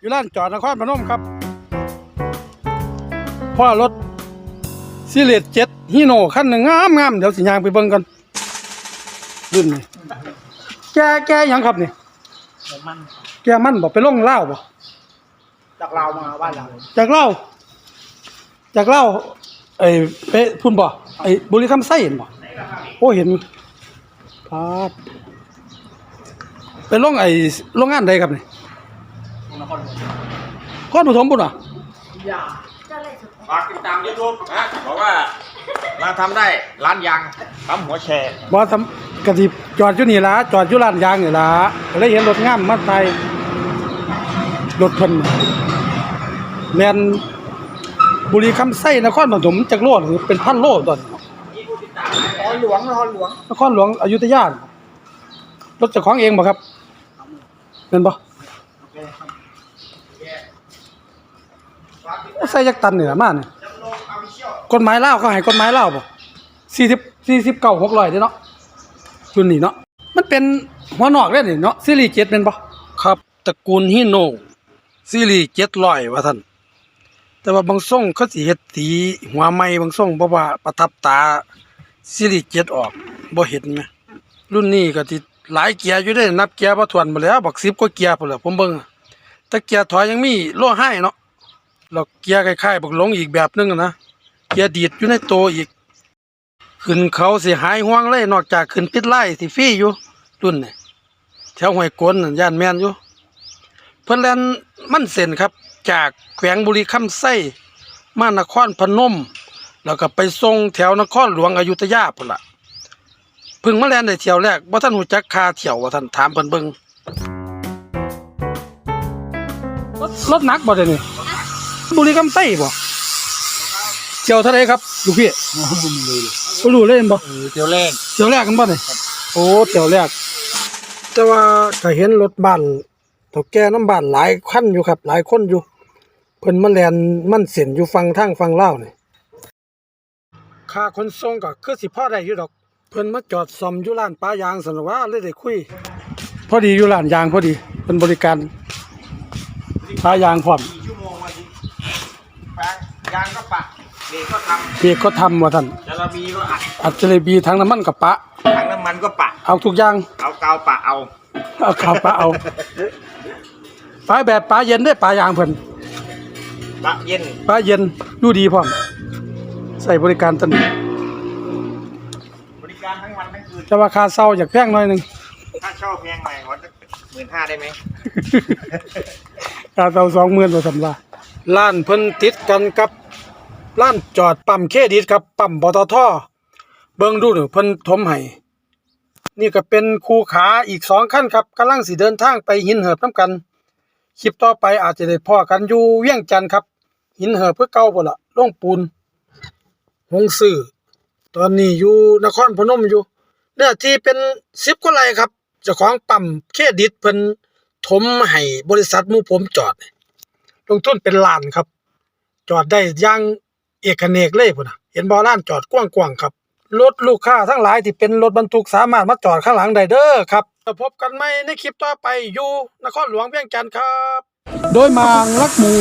อยู่ร้านจอดนครพนมครับพ่อรถซีเลตเจ็ดฮีโน่คันหนึ่งงามงามเดี๋ยวสิยางไปเบิ่งกันรุ่นนี้แกแกหยังครับนี่มันแกมันบอกไปลงเล่าวบ่จากเรามาบ้านเราจากเล่าวจากเล่าวไอ้เป๊ะพุ่นบ่ไอ้บุรีคำไส้เห็นบ่โอ้เห็นพาดไปลงไอ้โรงงานใดครับนี่นครหลวง ข้อนปฐมปุ่นอะยาฝากติดตามยูทูบนะบอกว่ามาทำได้ร้านยางทำหัวแชร์บ่ทำกะสิจอดอยู่นี่ล่ะจอดอยู่ร้านยางนี่ล่ะก็เลยเห็นรถงามมาไทยรถเพิ่นแม่นบุรีคำไส้นครปฐมจักโลหรือเป็นพันโลตอนนครหลวงนครหลวงนครหลวงอยุธยารถเจ้าของเองบ่ครับแม่นบ่ ใส่จักตันนี่ล่ะมาเนี่ยกฎหมายเลาเขาให้กฎหมายเลาวบ่40 49 600เด้เนาะรุ่นนี้เนาะมันเป็นหัวนอกเด้นี่เนาะซีรีส์7แม่นบ่ครับตระกูลฮิโนซีรีส์700ว่าท่านแต่ว่าบางทรงเขาสิเฮ็ดสีหัวใหม่บางทรงเพราะว่าประทับตาซีรีส์เจ็ดออกบ่เห็นไหมรุ่นนี้ก็สิหลายเกียร์อยู่ได้นับเกียร์บ่ถ้วนมดแล้วบัก10กว่าเกียร์พุ่นแหละผมเบิ่งอะแต่เกียร์ถอยยังมีโลไห้เนาะ แล้วเกียร์คล้ายๆบักหลงอีกแบบนึงนะเกียร์ดีดอยู่ในโตวอีก ขึ้นเขาสิหายห่วงเลยนอกจากขึ้นปิดไล่สิฟรีอยู่รุ่นนี้แถวห้วยกวนย่านแม่นอยู่ เพิ่นแล่นมั่นเส้นครับ จากแขวงบุรีคำไส้มานครพนม แล้วก็ไปส่งแถวนครหลวงอยุธยาพุ่นละพิ่งมาแล่นได้เที่ยวแรกบ่าทันฮู้จักคาเที่ยวว่าท่านถามเพิ่นเบิ่งรถรถหนักบ่เดี๋ยวนี้ บุรีคำไส้บ่เที่ยวเท่าไหร่ครับลูกพี่ไม่รู้เลยบ่รู้เลยเห็นบ่เออเที่ยวแรกเที่ยวแรกกันบ่นี่โอ้เที่ยวแรก แต่ว่าก็เห็นรถบ้านเฒ่าแก่น้ำบ้านหลายคันอยู่ครับ หลายคนอยู่ เพิ่นมาแล่นมันเส้นอยู่ฝั่งทางฝั่งลาวนี่ค่าขนส่งก็คือสิพอได้อยู่ดอก เพิ่นมาจอดซ่อมอยู่ร้านปลายางซั่นล่ะว่าเลยได้คุย พอดีอยู่ร้านยางพอดีเพิ่นบริการปลายางพร้อม กี่ชั่วโมงวันนี้แปลง ยางก็ปะเบรกก็ทเพียก็ทำว่าท่านำจาระบีก็อัดอัจฉริบีทั้งน้ำมันกับปะ ถังน้ำมันก็ปะ เอาทุกอย่าง เอากาวปะเอา เอาข้าวปลาเอาปลาแบบปลาเย็นได้ปลายางเพิ่นปะเย็นปลาเย็นอยู่ดีพร้อมใส่บริการตันบริการทั้งวันทั้งคืน แต่ว่าค่าเช่าอยากแพงหน่อยหนึงถ้าเช่าแพงหน่อยขอหมื่นห้าได้ไหมค่าเช่าสองหมื่นต่อสำลาร้านเพิ่นติดกันกับ ร้านจอดปั๊มเครดิตครับปั๊มปตทเบิ่งดูเด้อเพิ่นถมให้นี่ก็เป็นคู่ขาอีกสองคันครับกำลังสิเดินทางไปหินเหิบน้ำกัน คลิปต่อไปอาจจะได้พ้อกันอยู่เวียงจันทน์ครับ หินเหิบเพื่อเก่าพุ่ละลงปูนหงสื่อตอนนี้อยู่นครพนมอยู่เนื้อที่เป็นสิบกว่าไรครับเจ้าของปั๊มเครดิตเพิ่นถมให้บริษัทมูผมจอด ลงทุนเป็นล้านครับ จอดได้ย่าง เอกเนกเลยพุ่นน่ะเห็นบ่ล้านจอดกว้างๆครับรถลูกค้าทั้งหลายที่เป็นรถบรรทุกสามารถมาจอดข้างหลังได้เด้อครับจะพบกันไหม่ในคลิปต่อไปอยู่นครหลวงเวียงจันทร์ครับ โดยมางลักหมู